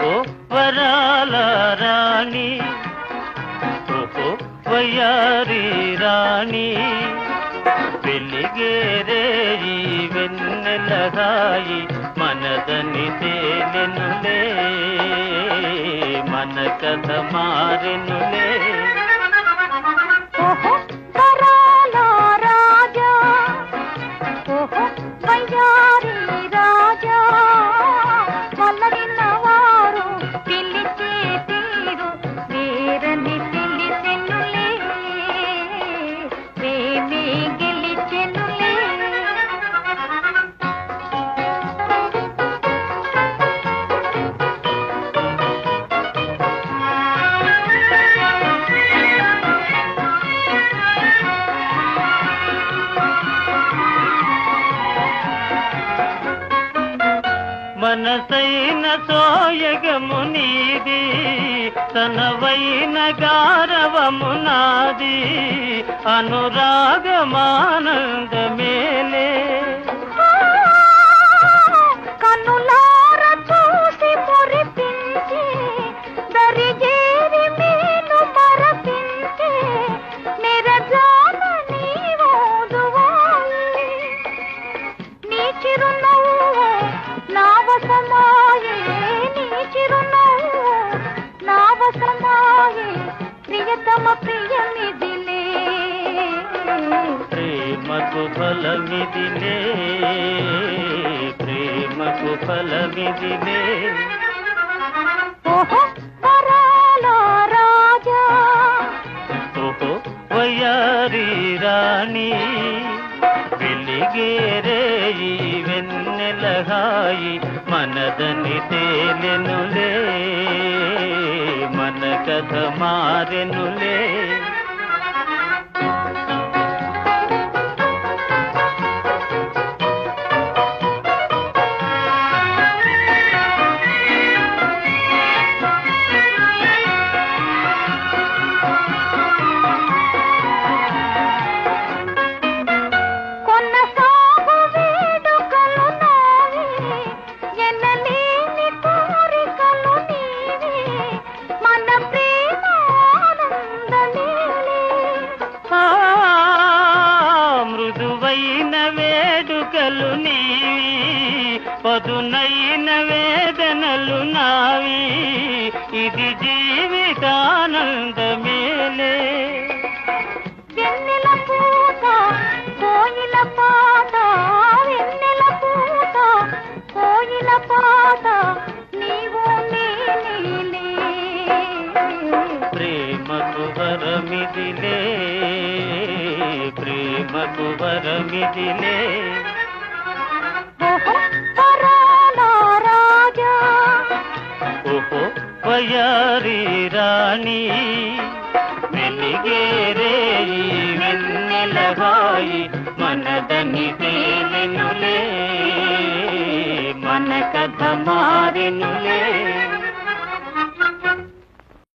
ఓ వరాల రాణి ఓహో వయ్యారి రాణి వెలిగేరే ఈ వెన్నెలగాయి మనదని తేలెనులే మన కథ మారెనులే. మనసైన సోయగము నీది తనవైన గారవము నాది. అనురాగమానందమేలే ఫలమిదిలే ప్రేమకు ఫలమిదిలే. ఓహో రాజా. ఓహో వయ్యారి రాణి వెలిగేరే ఈ వెన్నెలగాయి మనదని తేలెనులే మన కథ మారెనులే. వేడుకలు నీవి పదునైన వేదనలు నావి. ఇది జీవితానందమేలే. వెన్నెల పూత కోయిల పాట వెన్నెల పూత కోయిల పాట నీవు నేనేలే. ప్రేమకు వరమిదిలే ప్రేమకు వరమిదిలే. వయారి రాణి వెలిగేరే ఈ వెన్నెలగాయి మనదని తేలెనులే